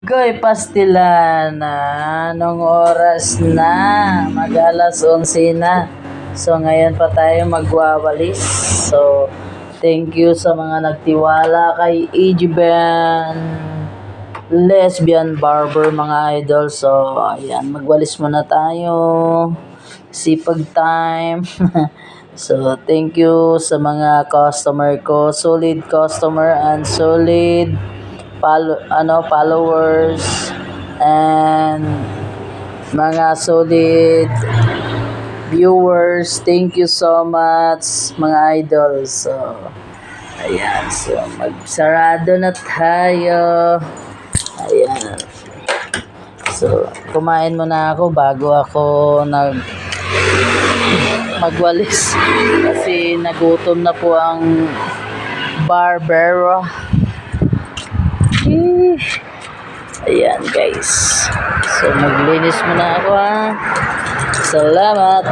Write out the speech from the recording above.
Goy pastilan na anong oras na? Mag alas 11 na. So ngayon pa tayo magwawalis. So thank you sa mga nagtiwala kay Ijiban Lesbian Barber mga idol. So ayan, magwalis muna tayo. Sipag time. so thank you sa mga customer ko. Solid customer and solid follow, ano, followers and mga solid viewers. Thank you so much mga idols. So, ayan. So, magsarado na tayo. Ayan. So, kumain muna ako bago ako nag magwalis kasi nagutom na po ang barbero. Eh, Ayan guys. So maglinis muna ako ha. Salamat.